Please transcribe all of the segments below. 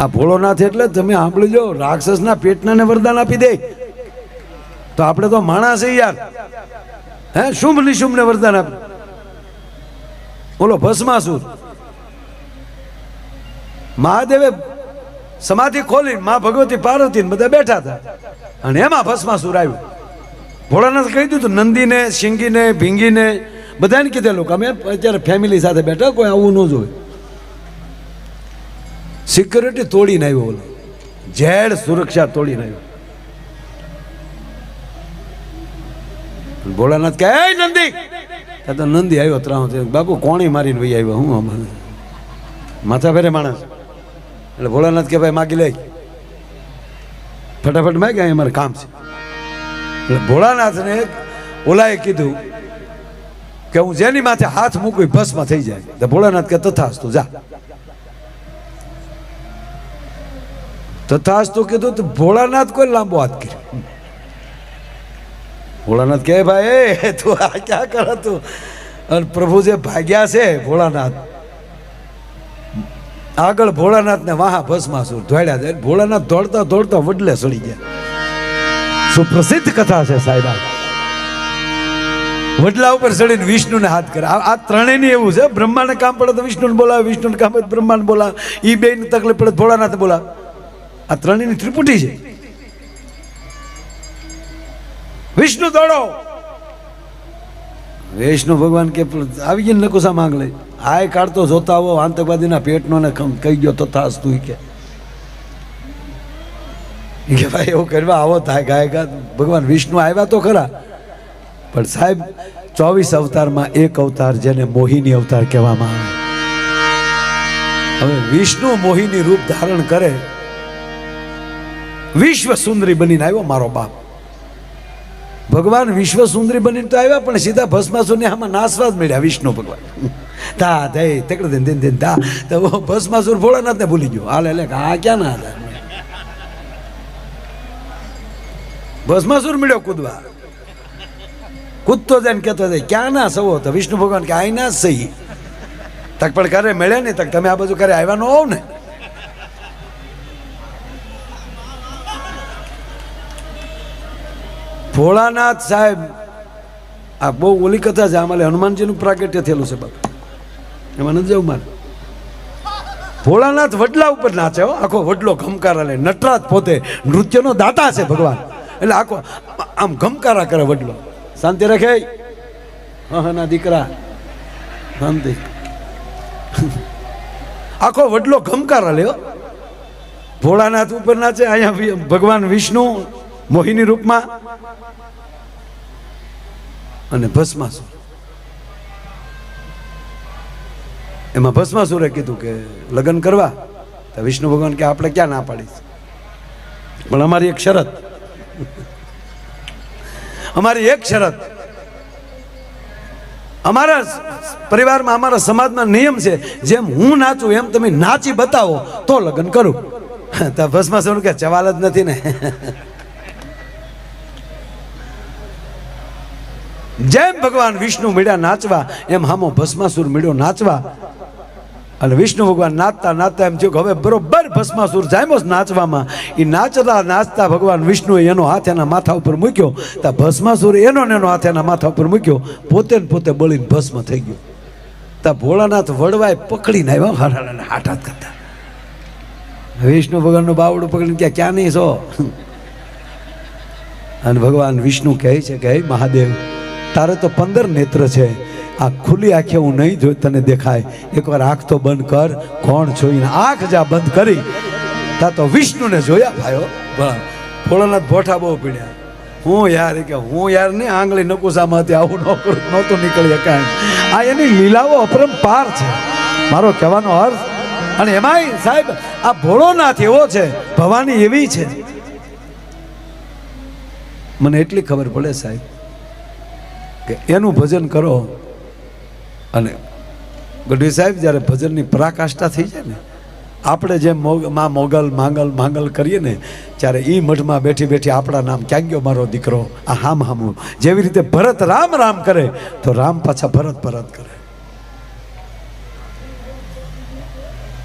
આ ભોળોનાથ એટલે તમે સાંભળી જો રાક્ષસના પેટનાને વરદાન આપી દે. તો આપણે તો માણસ યાર. હે શુંભ નિશુંભને વરદાન આપે. બોલો, ભસ્માસુર. મહાદેવે સમાધિ ખોલી માં ભગવતી પાર્વતી બધા બેઠા હતા. અને એમાં ભસ્માસુર આવ્યું. ભોળાનાથ કહી દીધું, નંદીને, શિંગીને, ભીંગીને, બધાને કીધેલું કે અમે અત્યારે ફેમિલી સાથે બેઠા, કોઈ આવું ન જોઈએ. સિક્યુરિટી તોડીને આવ્યો બોલો ઝેડ સુરક્ષા તોડીને આવ્યો. ભોળાનાથ કહે નંદી! તો નંદી આવ્યો ત્રાહ બાપુ, કોણી મારીને ભાઈ આવ્યો? હું આમાં? માથા ફેરે માણસ. એટલે ભોળાનાથ કે ભાઈ, માગી લે ફટાફટ માગે અહીં અમારે કામ છે. એટલે ભોળાનાથને ઓલાએ કીધું કે હું જેની માથે હાથ મૂકું ભસ્મ થઈ જાય. તો ભોળાનાથ કે તથાસ્તુ, જા. તથાસ્તુ કીધું તો ભોળાનાથ કોઈ લાંબો હાથ કર્યો. ભોળાનાથ કહે, ભાઈ તું આ ક્યાં કરે તું? અને પ્રભુ જે ભાગ્યા છે ભોળાનાથ. આગળ ભોળાનાથ ને વાહા ભસ્માસુર ધોળ્યા છે ભોળાનાથ દોડતા દોડતા વડલે સડી ગયા. સુપ્રસિદ્ધ કથા છે સાહેબ. વડલા ઉપર ચડીને વિષ્ણુને હાથ કરે આ ત્રણેયની એવું છે. બ્રહ્માને કામ પડે તો વિષ્ણુને બોલાવે, વિષ્ણુને કામ પડે બ્રહ્માને બોલાવે. એ બેને તકલીફ પડે ભોળાનાથ બોલાવે. આ ત્રણેયની ત્રિપુટી છે. વિષ્ણુ દોડો. વિષ્ણુ ભગવાન કે આવી ગયા નકુસા માંગ લઈ આય કાઢતો જોતા આવો, આતંકવાદીના પેટનો ને કહી ગયો તો થાસ તું કે. કે, ભાઈ, એવું કરવા આવો થાય ગાય. ભગવાન વિષ્ણુ આવ્યા તો ખરા. પણ સાહેબ, ચોવીસ અવતારમાં એક અવતાર જેને મોહિની અવતાર કહેવામાં આવે. હવે વિષ્ણુ મોહિની રૂપ ધારણ કરે વિશ્વ સુંદરી બનીને આવ્યો મારો બાપ. ભગવાન વિશ્વ સુંદરી બનીને તો આવ્યા, પણ સીધા ભસ્માસુરને આમાં નાસવા જ મળ્યા, વિષ્ણુ ભગવાન. તા દે તકડે દિન દિન દિન તા. તો ભસ્માસુર ભોળાનાથને ભૂલી ગયો. હાલે લે આ ક્યાં ના હતા ભસ્માસુર મળ્યો કૂદવા. કૂદતો જઈને કહેતો જાય, ક્યાં ના સવો? તો વિષ્ણુ ભગવાન કે આઈ ના સહી. તક પણ કરે મળ્યા ને તક તમે આ બધું કરે આવ્યા ન હોવ ને. ભોળાનાથ સાહેબ, આ બહુ ઓલી કથા છે, આમાં હનુમાનજીનું પ્રાગટ્ય થયેલું છે બાપુ. એમાં નથી જવું મારે. ભોળાનાથ વડલા ઉપર નાચે હો, આખો વડલો ગમકારા લે, નટરાજ પોતે નૃત્યનો દાતા છે ભગવાન. એટલે આખો, આમ ગમકારા કરે વડલો. શાંતિ રાખે? હા દીકરા. શાંતિ. આખો વડલો ગમકારા લ્યો ભોળાનાથ ઉપર નાચે, અહીંયા ભગવાન વિષ્ણુ મોહિની રૂપમાં અને ભસ્માસુર. એમાં ભસ્માસુરે કીધું કે લગ્ન કરવા, તો વિષ્ણુ ભગવાન કે આપણે ક્યાં ના પાડીશ? પણ અમારી એક શરત. અમારી એક શરત. અમારા પરિવારમાં, અમારા સમાજમાં નિયમ છે, જેમ હું નાચું, એમ તમે નાચી બતાવો, તો લગ્ન કરું. તો ભસ્માસુર કે, જવાલ જ નથી ને. જેમ ભગવાન વિષ્ણુ મળ્યા નાચવા, એમ હામો ભસ્માસુર મળ્યો નાચવા. અને વિષ્ણુ ભગવાન નાચતા નાચતા એમ થયું કે હવે બરોબર ભસ્માસુર જામ્યો નાચવામાં. એ નાચતા નાચતા ભગવાન વિષ્ણુએ એનો હાથ એના માથા ઉપર મૂક્યો. તો ભસ્માસુર એનો ને એનો હાથ એના માથા ઉપર મૂક્યો. પોતે ને પોતે બળીને ભસ્મ થઈ ગયો. તો ભોળાનાથ વડવાય પકડીને આવ્યા હરાણાને હાથ હાથ કરતા. વિષ્ણુ ભગવાનનું બાવડું પકડીને ક્યાં ક્યાં નહીં છો? અને ભગવાન વિષ્ણુ કહે છે કે મહાદેવ તારે તો પંદર નેત્ર છે. આ ખુલ્લી આંખે હું નહીં જોઈ તને દેખાય. એકવાર આંખ તો બંધ કર, કોણ જોઈને આંખ જા બંધ કરી. તા તો વિષ્ણુને જોયા ભાઈઓ. ભોળાનાથ ભોઠા બહુ પીડ્યા. હું યાર કે હું યાર ને આંગળી નકુસામાંથી આવું નોકરું નહોતું નીકળી કાંઈ આ એની લીલાઓ અપરંપાર છે. મારો કહેવાનો અર્થ, અને એમાંય સાહેબ, આ ભોળોનાથ એવો છે, ભવાની એવી છે. મને એટલી ખબર પડે સાહેબ કે એનું ભજન કરો. અને ગઢવી સાહેબ, જ્યારે ભજનની પરાકાષ્ઠા થઈ જાય ને, આપણે જેમ માં મોગલ, માંગલ માંગલ કરીએ ને, ત્યારે એ મઠમાં બેઠી બેઠી આપણા નામ, ક્યાં ગયો મારો દીકરો? આ હામ હામું જેવી રીતે ભરત રામ રામ કરે, તો રામ પાછા ભરત ભરત કરે.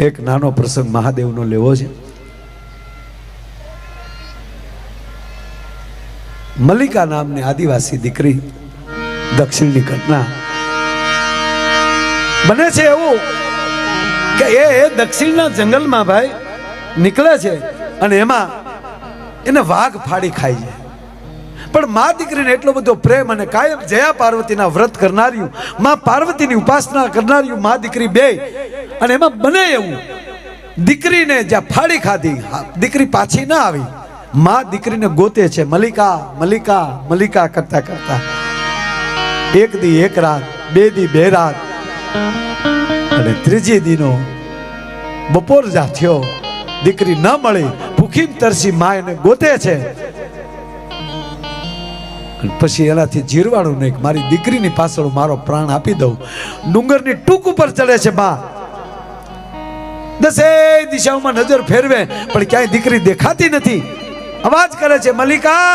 એક નાનો પ્રસંગ મહાદેવનો લેવો છે. મલ્લિકા નામની આદિવાસી દીકરી દક્ષિણની ઘટના બને છે એવું કે એ દક્ષિણના જંગલમાં ભાઈ નીકળે છે અને એમાં એને વાઘ ફાડી ખાઈ જાય પણ મા દીકરીને એટલો બધો પ્રેમ અને કાયમ જયા પાર્વતીના વ્રત કરનાર્યું મા પાર્વતીની ઉપાસના કરનાર્યું મા દીકરી બે. અને એમાં બને એવું, દીકરીને જ્યાં ફાડી ખાધી દીકરી પાછી ના આવી. મા દીકરીને ગોતે છે, મલિકા મલિકા મલિકા કરતા કરતા. એક દી એક રાત, બે દી બે રાત. અને ત્રીજી દીનો બપોર જા થયો, દીકરી ન મળી ભૂખી તરસી મા એને ગોતે છે. પછી એનાથી જીરવાણું નહીં, મારી દીકરીની પાછળ મારો પ્રાણ આપી દઉં. ડુંગરની ટૂંક ઉપર ચડે છે બા. દસે દિશાઓમાં નજર ફેરવે, પણ ક્યાંય દીકરી દેખાતી નથી. અવાજ કરે છે, મલિકા.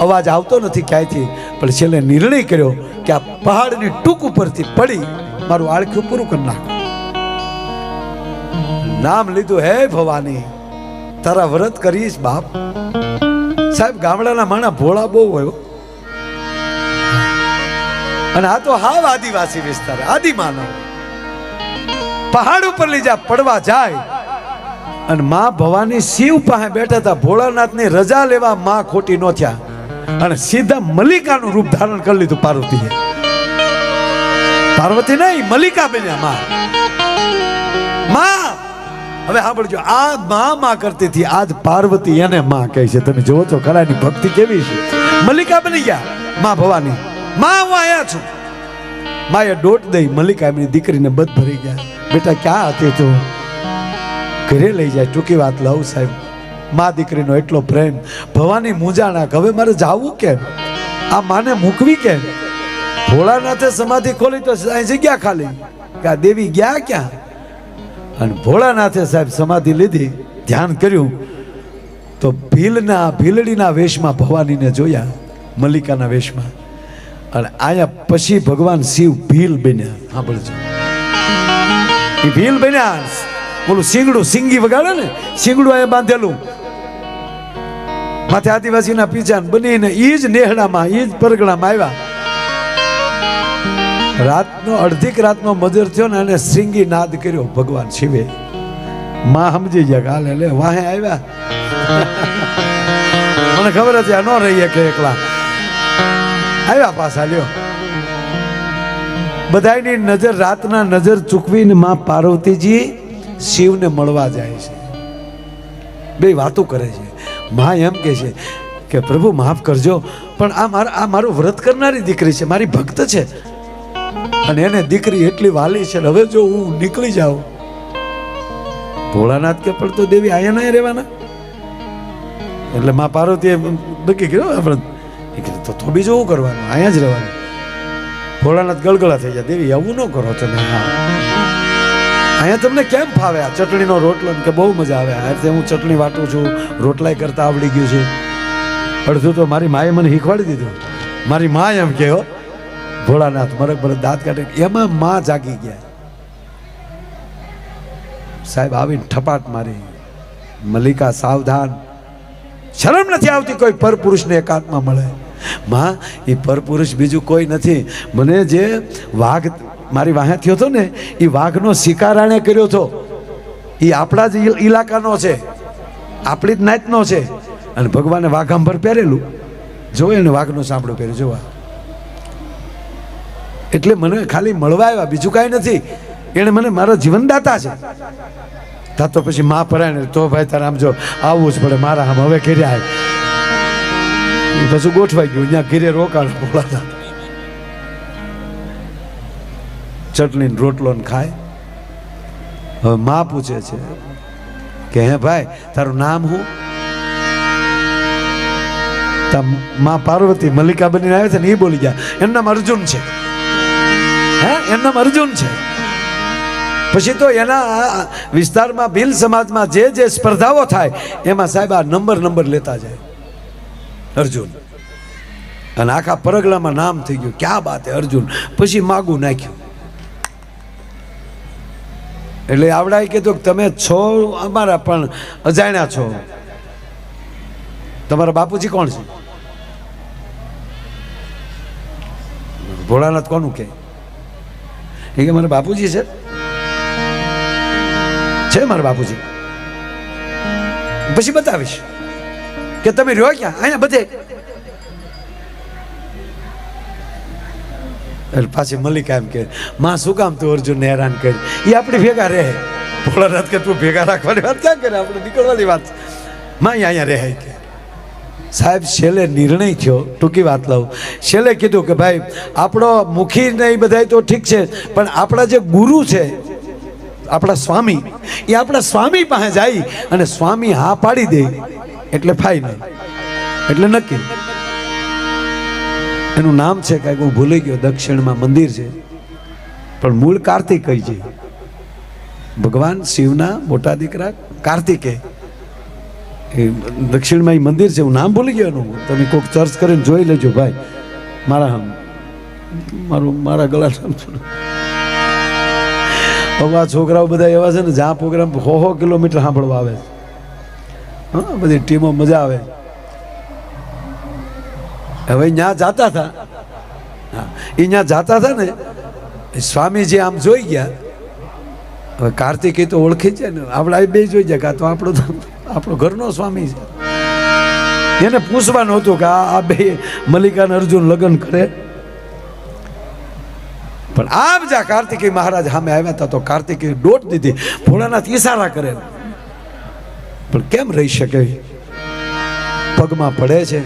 અવાજ આવતો નથી ક્યાંયથી. પણ છેલ્લે નિર્ણય કર્યો કે આ પહાડની ટૂંક ઉપરથી પડી, મારું આળખ્યું પૂરું કરી નાખ. નામ લીધું, હે ભવાની, તારા વ્રત કરીશ બાપ. સાહેબ, ગામડાના માણા ભોળા બહુ હોય અને આ તો હાવ આદિવાસી વિસ્તાર, આદિમાનવ. પહાડ ઉપર લઈ જા પડવા જાય, અને માં ભવાની શિવ પાસે બેઠા હતા, ભોળાનાથની રજા લેવા માં ખોટી નો થયા. અને સીધા મલ્લિકાનું રૂપ ધારણ કરી લીધું પાર્વતીએ. પાર્વતી નહીં, મલિકા બન્યા માં. માં! હવે સાંભળજો આ માં માં કરતી હતી આજ પાર્વતી એને માં કહે છે. તમે જોવો તો ખરા એની ભક્તિ કેવી છે. મલિકા બની ગયા, માં ભવાની. માં, હું આયા છું. માએ દોટ દઈ મલિકા એમની દીકરીને બધ ભરી ગયા. બેટા, ક્યાં હતી તું? ઘરે લઈ જાય, ટૂંકી વાત લઉં સાહેબ. મા દીકરીનો એટલો પ્રેમ. ભવાની મૂંઝાણા કે હવે મારે જાવું કેમ આ માને મૂકવી કેમ ભોળાનાથે સમાધિ ખોલી તો અહીં જગ્યા ખાલી. કે આ દેવી ગયા ક્યાં? અને ભોળાનાથે સાહેબ સમાધિ લીધી. ધ્યાન કર્યું. તો ભીલના, ભીલડીના વેશમાં ભવાનીને જોયા, મલ્લિકાના વેશમાં. અને અહીંયા પછી ભગવાન શિવ ભીલ બન્યા. સાંભળજો. એ ભીલ બન્યા. ઓલું સિંગડું સિંગી વગાડે ને સિંગડું અહીંયા બાંધેલું. માથે આદિવાસીના પીછાન બનીને ઈ જ નેહડામાં ઈ જ પરગણામાં આવ્યા. રાતનો, અડધીક રાતનો મજર થયો ને અને સિંગી નાદ કર્યો ભગવાન શિવે. માં સમજી ગયા કાલે લે વાહે આવ્યા. મને ખબર હતી આ ન રહીએ કે એકલા. આવ્યા પાછા, લ્યો. બધાની નજર, રાતના નજર ચૂકવીને માં પાર્વતીજી શિવને મળવા જાય છે. બે વાતો કરે છે. માં એમ કે છે કે પ્રભુ માફ કરજો, પણ આ મારા, આ મારું વ્રત કરનારી દીકરી છે, મારી ભક્ત છે. અને એને દીકરી એટલી વાલી છે હવે જો હું નીકળી જાઉં. ભોળાનાથ કે પણ તો દેવી આયા ના રહેવાના. એટલે મા પાર્વતીએ નક્કી કર્યું આપણે તો તો બીજું શું કરવાનું? અહીંયા જ રહેવાનું. ભોળાનાથ ગળગળા થઈ જાય દેવી, આવું ન કરો તમે. હા અહીંયા તમને કેમ ફાવે આ ચટણીનો રોટલો? કે બહુ મજા આવે. આ રીતે હું ચટણી વાટું છું, રોટલાય કરતા આવડી ગયું છે. અડધું તો મારી માએ મને શીખવાડી દીધું. મારી મા એમ કે ભોળાનાથ મરક મરક દાંત કાઢે. એમાં મા જાગી ગયા. સાહેબ, આવીને ઠપાટ મારી. મલ્લિકા સાવધાન. શરમ નથી આવતી કોઈ પરપુરુષને એકાંતમાં મળે. માં, એ પરપુરુષ બીજું કોઈ નથી. મને જે વાઘ મારી વાહે થયો હતો ને એ વાઘનો શિકાર આણે કર્યો હતો એ આપણા જ ઇલ- ઇલાકાનો છે. આપણી જ નાતનો છે. અને ભગવાને વાઘાંભર પહેરેલું. જોવે ને વાઘનો સાંભળો પહેર્યું, જોવા એટલે મને ખાલી મળવા આવ્યા, બીજું કાંઈ નથી. એણે મને મારા જીવનદાતા છે. તા તો પછી મા પરાય ને તો ભાઈ તારે આમ જો આવવું જ પડે, મારા આમ હવે કર્યા પછી ગોઠવાઈ ગયું ત્યાં ઘેરે રોકાણ બોલાતા. ચટણી ને રોટલો ખાય. હવે માં પૂછે છે કે, હે ભાઈ, તારું નામ તા માં પાર્વતી મલ્લિકા બનીને આવે છે ને એ બોલી ગયા, એનું નામ અર્જુન છે. હે? એનું નામ અર્જુન છે. પછી તો એના વિસ્તારમાં ભીલ સમાજમાં જે જે સ્પર્ધાઓ થાય, એમાં સાહેબ આ નંબર નંબર લેતા જાય. અર્જુન. અને આખા પરગલામાં નામ થઈ ગયું. ક્યાં બાત હે અર્જુન? પછી માગું નાખ્યું. એટલે આવડાએ કીધું કે તમે છો, અમારા પણ અજાણ્યા છો. તમારા બાપુજી કોણ છે? ભોળાનાથ કોનું કે? એ કે મારા બાપુજી છે. છે મારા બાપુજી. પછી બતાવીશ કે તમે રહ્યો ક્યાં? અહીંયા બધે એટલે પાછી મલિકા એમ કે માં, શું કામ તું અર્જુનને હેરાન કરી? એ આપણી ભેગા રહે. ભોળાનાથ કે તું ભેગા રાખવાની વાત ક્યાં કરે? આપણે નીકળવાની વાત. માં અહીંયા રહે કે સાહેબ, છેલ્લે નિર્ણય થયો, ટૂંકી વાત લઉં. છેલ્લે કીધું કે, ભાઈ, આપણો મુખી ને એ બધા તો ઠીક છે, પણ આપણા જે ગુરુ છે, આપણા સ્વામી એ આપણા સ્વામી પાસે જાય અને સ્વામી હા પાડી દે, એટલે ફાઇનલ એટલે નક્કી. એનું નામ છે કાંઈક, હું ભૂલી ગયો, દક્ષિણમાં મંદિર છે. પણ મૂળ કાર્તિકેય છે. ભગવાન શિવના મોટા દીકરા કાર્તિકે. એ દક્ષિણમાં એ મંદિર છે, હું નામ ભૂલી ગયો એનું. તમે કોઈક ચર્ચ કરીને જોઈ લેજો ભાઈ. મારા મારું, મારા ગળા હવે છોકરાઓ બધા એવા છે ને, જ્યાં પ્રોગ્રામ હો હો, કિલોમીટર સાંભળવા આવે છે. હા, બધી ટીમો મજા આવે હવે ત્યાં જાતા હતા. હા એ ત્યાં જાતા હતા ને સ્વામીજી આમ જોઈ ગયા. હવે કાર્તિકેય તો ઓળખી છે ને, આપણે બે જોઈ જાય કાં તો આપણો આપણો ઘરનો સ્વામી છે. એને પૂછવાનું હતું કે આ બે મલ્લિકા અને અર્જુન લગ્ન કરે? પણ આમ જા કાર્તિકી મહારાજ સામે આવ્યા હતા તો કાર્તિકી દોટ દીધી, ભોળાનાથ ઈશારા કરે. પણ કેમ રહી શકે? પગમાં પડે છે.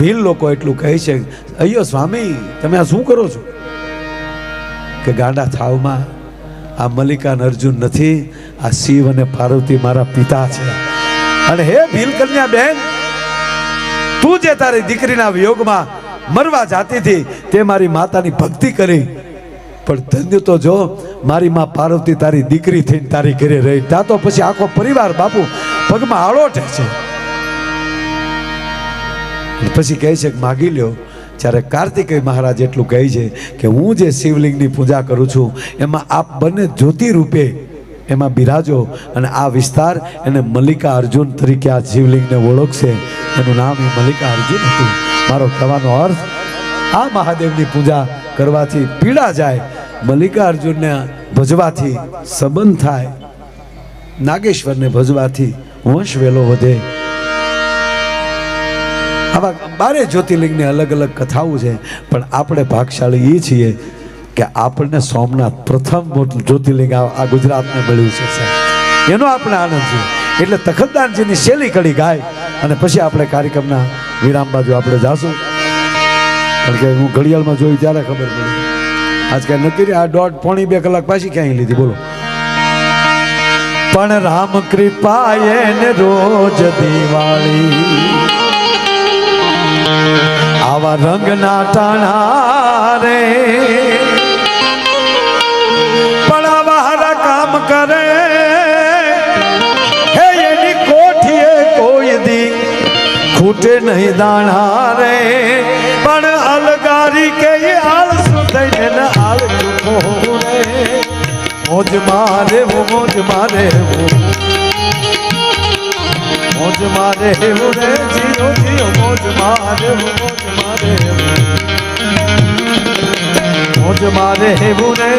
ભીલ લોકો એટલું કહે છે અయ్યો સ્વામી, તમે આ શું કરો છો? કે ગાંડા થાવમાં આ મલ્લિકા અર્જુન નથી, આ શિવ અને પાર્વતી મારા પિતા છે. અને હે ભીલ કન્યા બેન, તું જે તારી દીકરીના વિયોગમાં મરવા જાતી હતી, તે મારી માતાની ભક્તિ કરી. પણ ધન્ય તો જો, મારી માં પાર્વતી તારી દીકરી થઈને તારી ઘરે રહી. ત્યાં તો પછી આખો પરિવાર બાપુ પગમાં આળોટે છે. પછી કહે છે કે માગી લ્યો. જ્યારે કાર્તિકેય મહારાજ એટલું કહે છે કે હું જે શિવલિંગની પૂજા કરું છું, એમાં આપ બંને જ્યોતિ રૂપે એમાં બિરાજો અને આ વિસ્તાર એને મલ્લિકા અર્જુન તરીકે આ શિવલિંગને ઓળખશે. એનું નામ એ મલ્લિકા અર્જુન હતું. મારો કહેવાનો અર્થ, આ મહાદેવની પૂજા કરવાથી પીડા જાય, મલ્લિકા અર્જુનને ભજવાથી સંબંધ થાય, નાગેશ્વરને ભજવાથી વંશ વેલો વધે આવા બારે જ્યોતિર્લિંગની અલગ અલગ કથાઓ છે, પણ આપણે ભાગશાળી એ છીએ કે આપણને સોમનાથ પ્રથમ જ્યોતિર્લિંગ આ ગુજરાતને મળ્યું છે, સાહેબ. એનો આપણે આનંદ છે. એટલે તખતદાનજીની શૈલી કડી ગાય અને પછી આપણે કાર્યક્રમના વિરામ બાજુ આપણે જાશું. કારણ કે હું ઘડિયાળમાં જોયું ત્યારે ખબર પડી. આજ કાંઈ નક્કી આ દોઢ પોણી બે કલાક પાછી ક્યાંય લીધી, બોલો. પણ રામ કૃપાએ રોજ દિવાળી આવા રંગના ટાણા રે. પણ આવા હારા કામ કરે. હે, એની કોઠીએ કોઈ દી ખૂટે નહીં દાણા રે. પણ અલગારી કે આળસુ થઈને ને આળસુ રે. મોજ મારે મોજ મારે મોજ મારે રે, જીઓ જીઓ, મોજ મારે મોજ મારે. મોજ મારે હું રે